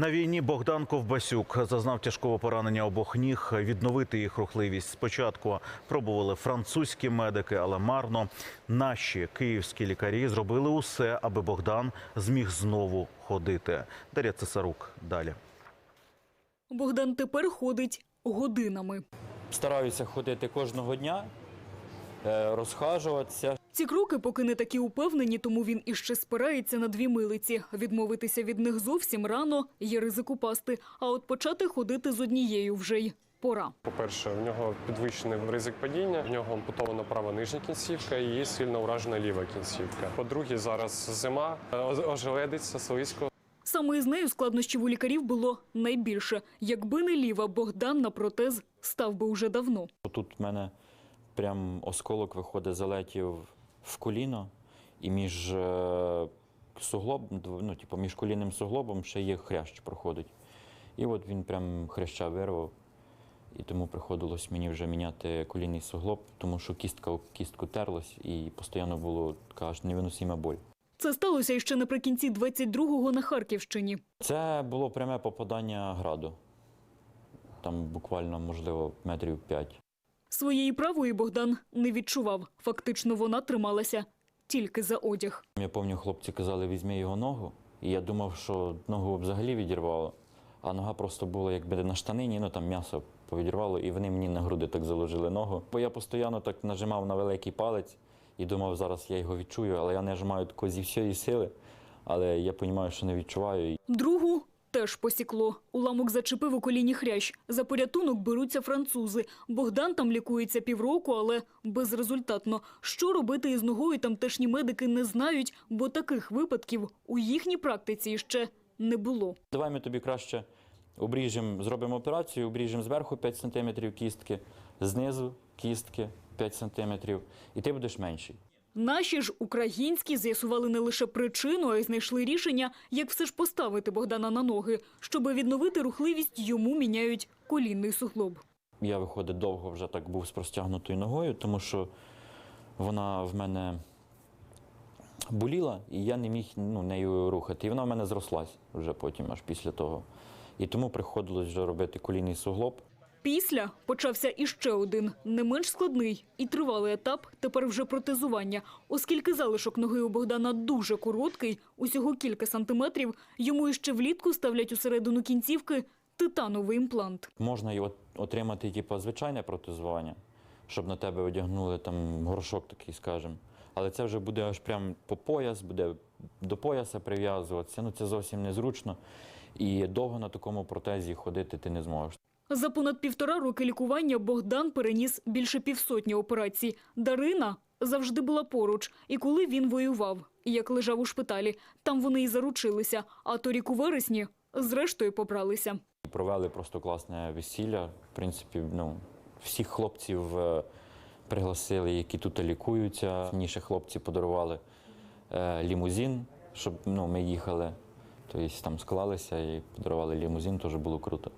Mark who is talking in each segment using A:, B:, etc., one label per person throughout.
A: На війні Богдан Ковбасюк зазнав тяжкого поранення обох ніг. Відновити їх рухливість спочатку пробували французькі медики, але марно. Наші київські лікарі зробили усе, аби Богдан зміг знову ходити. Дар'я Цесарук далі.
B: Богдан тепер ходить годинами.
C: Стараюся ходити кожного дня, е, розхажуватися.
B: Ці кроки поки не такі упевнені, тому він іще спирається на дві милиці. Відмовитися від них зовсім рано, є ризик упасти. А от почати ходити з однією вже й пора.
D: По-перше, в нього підвищений ризик падіння, в нього ампутована права нижня кінцівка і є сильно уражена ліва кінцівка. По-друге, зараз зима, е, ожеледиться, слизько.
B: Саме із нею складнощів у лікарів було найбільше. Якби не ліва, Богдан на протез став би уже давно.
C: Тут в мене прям осколок виходить, залетів в коліно, і між е, суглоб, ну, типу, між колінним суглобом ще є хрящ проходить. І от він прям хряща вирвав. І тому приходилось мені вже міняти колінний суглоб, тому що кістка об кістку терлась і постійно було така аж невиносима боль.
B: Це сталося іще наприкінці 22-го на Харківщині.
C: Це було пряме попадання граду. Там буквально, можливо, метрів п'ять.
B: Своєї правої Богдан не відчував. Фактично вона трималася тільки за одяг.
C: Я пам'ятаю, хлопці казали, візьми його ногу. І я думав, що ногу взагалі відірвало, а нога просто була якби на штанині, ну там м'ясо повідірвало, і вони мені на груди так заложили ногу. Бо я постійно так нажимав на великий палець і думав, зараз я його відчую, але я нажимаю тако зі всієї сили, але я розумію, що не відчуваю.
B: Другу теж посікло. Уламок зачепив у коліні хрящ. За порятунок беруться французи. Богдан там лікується півроку, але безрезультатно. Що робити із ногою тамтешні медики не знають, бо таких випадків у їхній практиці ще не було.
C: Давай ми тобі краще обріжемо, зробимо операцію, обріжемо зверху 5 см кістки, знизу кістки 5 см, і ти будеш менший.
B: Наші ж українські з'ясували не лише причину, а й знайшли рішення, як все ж поставити Богдана на ноги. Щоби відновити рухливість, йому міняють колінний суглоб.
C: Я, виходить, довго вже так був з простягнутою ногою, тому що вона в мене боліла, і я не міг ну, нею рухати. І вона в мене зрослась вже потім, аж після того. І тому приходилось вже робити колінний суглоб.
B: Після почався іще один, не менш складний і тривалий етап тепер вже протезування. Оскільки залишок ноги у Богдана дуже короткий, усього кілька сантиметрів, йому іще влітку ставлять усередину кінцівки титановий імплант.
C: Можна й от- отримати типу, звичайне протезування, щоб на тебе одягнули там горшок такий, скажімо. Але це вже буде аж прям по пояс, буде до пояса прив'язуватися. Ну це зовсім незручно. І довго на такому протезі ходити ти не зможеш.
B: За понад півтора роки лікування Богдан переніс більше півсотні операцій. Дарина завжди була поруч. І коли він воював, як лежав у шпиталі, там вони і заручилися. А торік у вересні зрештою побралися.
C: Провели просто класне весілля. В принципі, ну, всіх хлопців е, пригласили, які тут лікуються. Раніше хлопці подарували е, лімузин, щоб ну, ми їхали. Тобто там склалися і подарували лімузин, теж було круто.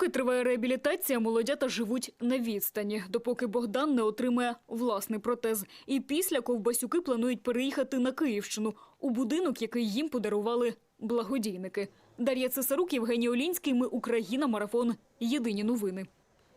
B: Поки триває реабілітація, молодята живуть на відстані, допоки Богдан не отримає власний протез. І після ковбасюки планують переїхати на Київщину у будинок, який їм подарували благодійники. Дар'я Цесарук, Євгеній Олінський. Ми Україна. Марафон. Єдині новини.